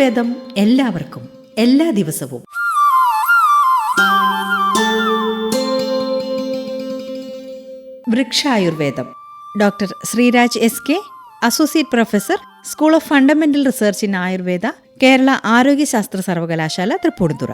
ആയുർവേദം എല്ലാവർക്കും എല്ലാ ദിവസവും. വൃക്ഷായുർവേദം. Doctor Sreeraj S K associate professor school of fundamental research in Ayurveda Kerala ആരോഗ്യശാസ്ത്ര സർവകലാശാല തൃപ്പൂണിത്തുറ.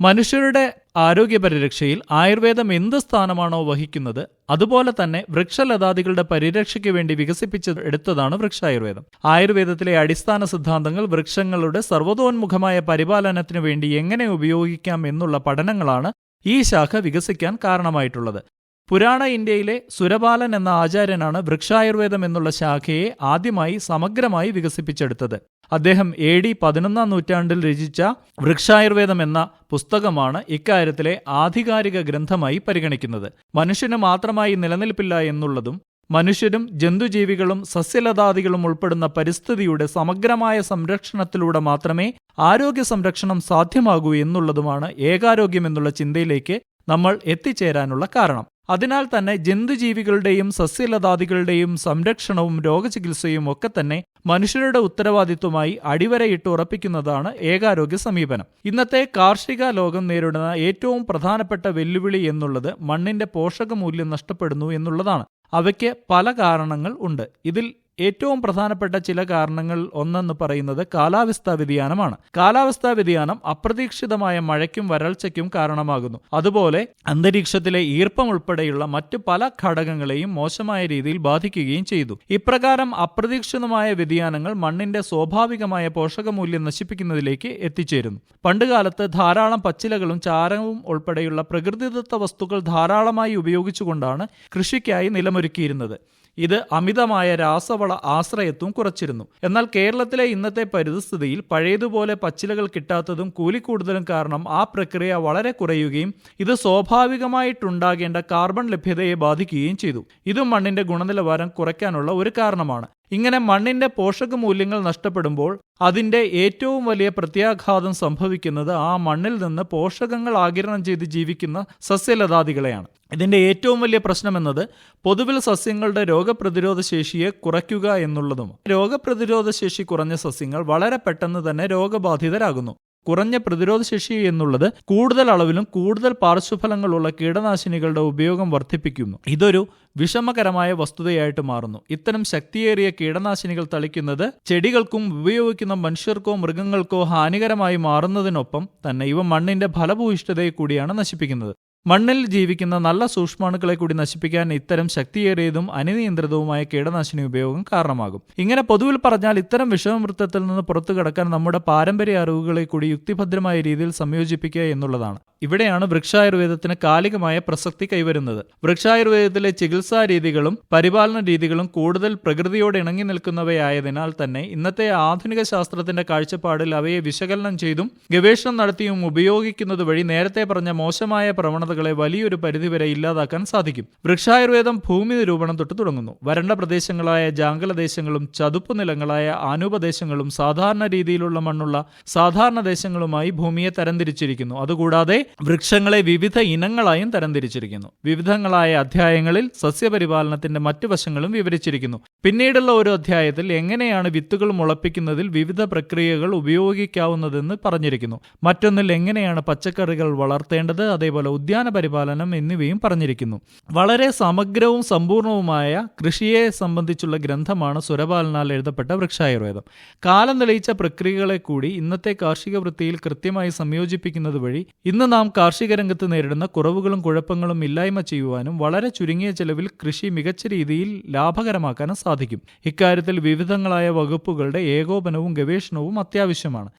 മനുഷ്യരുടെ ആരോഗ്യ പരിരക്ഷയിൽ ആയുർവേദം എന്ത് സ്ഥാനമാണോ വഹിക്കുന്നത് അതുപോലെ തന്നെ വൃക്ഷലതാദികളുടെ പരിരക്ഷയ്ക്ക് വേണ്ടി വികസിപ്പിച്ചെടുത്തതാണ് വൃക്ഷായുർവേദം. ആയുർവേദത്തിലെ അടിസ്ഥാന സിദ്ധാന്തങ്ങൾ വൃക്ഷങ്ങളുടെ സർവതോന്മുഖമായ പരിപാലനത്തിനു വേണ്ടി എങ്ങനെ ഉപയോഗിക്കാം എന്നുള്ള പഠനങ്ങളാണ് ഈ ശാഖ വികസിക്കാൻ കാരണമായിട്ടുള്ളത്. പുരാണ ഇന്ത്യയിലെ സുരപാലൻ എന്ന ആചാര്യനാണ് വൃക്ഷായുർവേദം എന്നുള്ള ശാഖയെ ആദ്യമായി സമഗ്രമായി വികസിപ്പിച്ചെടുത്തത്. അദ്ദേഹം എ ഡി പതിനൊന്നാം നൂറ്റാണ്ടിൽ രചിച്ച വൃക്ഷായുർവേദം എന്ന പുസ്തകമാണ് ഇക്കാര്യത്തിലെ ആധികാരിക ഗ്രന്ഥമായി പരിഗണിക്കുന്നത്. മനുഷ്യന് മാത്രമായി നിലനിൽപ്പില്ല എന്നുള്ളതും മനുഷ്യരും ജന്തുജീവികളും സസ്യലതാദികളും ഉൾപ്പെടുന്ന പരിസ്ഥിതിയുടെ സമഗ്രമായ സംരക്ഷണത്തിലൂടെ മാത്രമേ ആരോഗ്യ സംരക്ഷണം സാധ്യമാകൂ എന്നുള്ളതുമാണ് ഏകാരോഗ്യം എന്നുള്ള ചിന്തയിലേക്ക് നമ്മൾ എത്തിച്ചേരാനുള്ള കാരണം. അതിനാൽ തന്നെ ജന്തുജീവികളുടെയും സസ്യലതാദികളുടെയും സംരക്ഷണവും രോഗചികിത്സയും ഒക്കെ തന്നെ മനുഷ്യരുടെ ഉത്തരവാദിത്വമായി അടിവരയിട്ട് ഉറപ്പിക്കുന്നതാണ് ഏകാരോഗ്യ സമീപനം. ഇന്നത്തെ കാർഷിക ലോകം നേരിടുന്ന ഏറ്റവും പ്രധാനപ്പെട്ട വെല്ലുവിളി എന്നുള്ളത് മണ്ണിന്റെ പോഷകമൂല്യം നഷ്ടപ്പെടുന്നു എന്നുള്ളതാണ്. അവയ്ക്ക് പല കാരണങ്ങൾ ഉണ്ട്. ഇതിൽ ഏറ്റവും പ്രധാനപ്പെട്ട ചില കാരണങ്ങൾ ഒന്നെന്ന് പറയുന്നത് കാലാവസ്ഥാ വ്യതിയാനമാണ്. കാലാവസ്ഥാ വ്യതിയാനം അപ്രതീക്ഷിതമായ മഴയ്ക്കും വരൾച്ചയ്ക്കും കാരണമാകുന്നു. അതുപോലെ അന്തരീക്ഷത്തിലെ ഈർപ്പം ഉൾപ്പെടെയുള്ള മറ്റ് പല ഘടകങ്ങളെയും മോശമായ രീതിയിൽ ബാധിക്കുകയും ചെയ്തു. ഇപ്രകാരം അപ്രതീക്ഷിതമായ വ്യതിയാനങ്ങൾ മണ്ണിന്റെ സ്വാഭാവികമായ പോഷകമൂല്യം നശിപ്പിക്കുന്നതിലേക്ക് എത്തിച്ചേരുന്നു. പണ്ടുകാലത്ത് ധാരാളം പച്ചിലകളും ചാരവും ഉൾപ്പെടെയുള്ള പ്രകൃതിദത്ത വസ്തുക്കൾ ധാരാളമായി ഉപയോഗിച്ചുകൊണ്ടാണ് കൃഷിക്കായി നിലമൊരുക്കിയിരുന്നത്. ഇത് അമിതമായ രാസവള ആശ്രയത്വം കുറച്ചിരുന്നു. എന്നാൽ കേരളത്തിലെ ഇന്നത്തെ പരിസ്ഥിതിയിൽ പഴയതുപോലെ പച്ചിലകൾ കിട്ടാത്തതും കൂലി കൂടുതലും കാരണം ആ പ്രക്രിയ വളരെ കുറയുകയും ഇത് സ്വാഭാവികമായിട്ടുണ്ടാകേണ്ട കാർബൺ ലഭ്യതയെ ബാധിക്കുകയും ചെയ്തു. ഇതും മണ്ണിന്റെ ഗുണനിലവാരം കുറയ്ക്കാനുള്ള ഒരു കാരണമാണ്. ഇങ്ങനെ മണ്ണിന്റെ പോഷക മൂല്യങ്ങൾ നഷ്ടപ്പെടുമ്പോൾ അതിന്റെ ഏറ്റവും വലിയ പ്രത്യാഘാതം സംഭവിക്കുന്നത് ആ മണ്ണിൽ നിന്ന് പോഷകങ്ങൾ ആകിരണം ചെയ്ത് ജീവിക്കുന്ന സസ്യലതാദികളെയാണ്. ഇതിന്റെ ഏറ്റവും വലിയ പ്രശ്നം എന്നത് പൊതുവിൽ സസ്യങ്ങളുടെ രോഗപ്രതിരോധ ശേഷിയെ കുറയ്ക്കുക എന്നുള്ളതും രോഗപ്രതിരോധ ശേഷി കുറഞ്ഞ സസ്യങ്ങൾ വളരെ പെട്ടെന്ന് തന്നെ രോഗബാധിതരാകുന്നു. കുറഞ്ഞ പ്രതിരോധശേഷി എന്നുള്ളത് കൂടുതൽ അളവിലും കൂടുതൽ പാർശ്വഫലങ്ങളുള്ള കീടനാശിനികളുടെ ഉപയോഗം വർദ്ധിപ്പിക്കുന്നു. ഇതൊരു വിഷമകരമായ വസ്തുതയായിട്ട് മാറുന്നു. ഇത്തരം ശക്തിയേറിയ കീടനാശിനികൾ തളിക്കുന്നത് ചെടികൾക്കും ഉപയോഗിക്കുന്ന മനുഷ്യർക്കോ മൃഗങ്ങൾക്കോ ഹാനികരമായി മാറുന്നതിനൊപ്പം തന്നെ ഇവ മണ്ണിന്റെ ഫലഭൂയിഷ്ഠതയെ കൂടിയാണ് നശിപ്പിക്കുന്നത്. മണ്ണിൽ ജീവിക്കുന്ന നല്ല സൂക്ഷ്മാണുക്കളെ കൂടി നശിപ്പിക്കാൻ ഇത്തരം ശക്തിയേറിയതും അനിയന്ത്രിതവുമായ കീടനാശിനി ഉപയോഗം കാരണമാകും. ഇങ്ങനെ പൊതുവിൽ പറഞ്ഞാൽ ഇത്തരം വിഷമവൃത്തത്തിൽ നിന്ന് പുറത്തു കടക്കാൻ നമ്മുടെ പാരമ്പര്യ അറിവുകളെ കൂടി യുക്തിഭദ്രമായ രീതിയിൽ സംയോജിപ്പിക്കുക എന്നുള്ളതാണ്. ഇവിടെയാണ് വൃക്ഷായുർവേദത്തിന് കാലികമായ പ്രസക്തി കൈവരുന്നത്. വൃക്ഷായുർവേദത്തിലെ ചികിത്സാ രീതികളും പരിപാലന രീതികളും കൂടുതൽ പ്രകൃതിയോട് ഇണങ്ങി നിൽക്കുന്നവയായതിനാൽ തന്നെ ഇന്നത്തെ ആധുനിക ശാസ്ത്രത്തിന്റെ കാഴ്ചപ്പാടിൽ അവയെ വിശകലനം ചെയ്തും ഗവേഷണം നടത്തിയും ഉപയോഗിക്കുന്നത് വഴി നേരത്തെ പറഞ്ഞ മോശമായ പ്രവണതകളെ വലിയൊരു പരിധിവരെ ഇല്ലാതാക്കാൻ സാധിക്കും. വൃക്ഷായുർവേദം ഭൂമി നിരൂപണം തൊട്ട് തുടങ്ങുന്നു. വരണ്ട പ്രദേശങ്ങളായ ജാങ്കലദേശങ്ങളും ചതുപ്പ് നിലങ്ങളായ ആനുപദേശങ്ങളും സാധാരണ രീതിയിലുള്ള മണ്ണുള്ള സാധാരണ ദേശങ്ങളുമായി ഭൂമിയെ തരംതിരിച്ചിരിക്കുന്നു. അതുകൂടാതെ വൃക്ഷങ്ങളെ വിവിധ ഇനങ്ങളായും തരംതിരിച്ചിരിക്കുന്നു. വിവിധങ്ങളായ അധ്യായങ്ങളിൽ സസ്യപരിപാലനത്തിന്റെ മറ്റു വശങ്ങളും വിവരിച്ചിരിക്കുന്നു. പിന്നീടുള്ള ഒരു അധ്യായത്തിൽ എങ്ങനെയാണ് വിത്തുകൾ മുളപ്പിക്കുന്നതിൽ വിവിധ പ്രക്രിയകൾ ഉപയോഗിക്കാവുന്നതെന്ന് പറഞ്ഞിരിക്കുന്നു. മറ്റൊന്നിൽ എങ്ങനെയാണ് പച്ചക്കറികൾ വളർത്തേണ്ടത്? അതേപോലെ ഉദ്യാന പരിപാലനം എന്നിവയും പറഞ്ഞിരിക്കുന്നു. വളരെ സമഗ്രവും സമ്പൂർണവുമായ കൃഷിയെ സംബന്ധിച്ചുള്ള ഗ്രന്ഥമാണ് സുരപാലനാൽ എഴുതപ്പെട്ട വൃക്ഷായുർവേദം. കാലം തെളിയിച്ച പ്രക്രിയകളെ കൂടി ഇന്നത്തെ കാർഷിക വൃത്തിയിൽ കൃത്യമായി സംയോജിപ്പിക്കുന്നത് വഴി ഇന്ന് നാം കാർഷിക രംഗത്ത് നേരിടുന്ന കുറവുകളും കുഴപ്പങ്ങളും ഇല്ലായ്മ ചെയ്യുവാനും വളരെ ചുരുങ്ങിയ ചെലവിൽ കൃഷി മികച്ച രീതിയിൽ ലാഭകരമാക്കാനും സാധിക്കും. ഇക്കാര്യത്തിൽ വിവിധങ്ങളായ വകുപ്പുകളുടെ ഏകോപനവും ഗവേഷണവും അത്യാവശ്യമാണ്.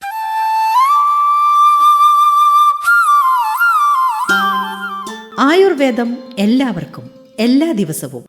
ആയുർവേദം എല്ലാവർക്കും എല്ലാ ദിവസവും.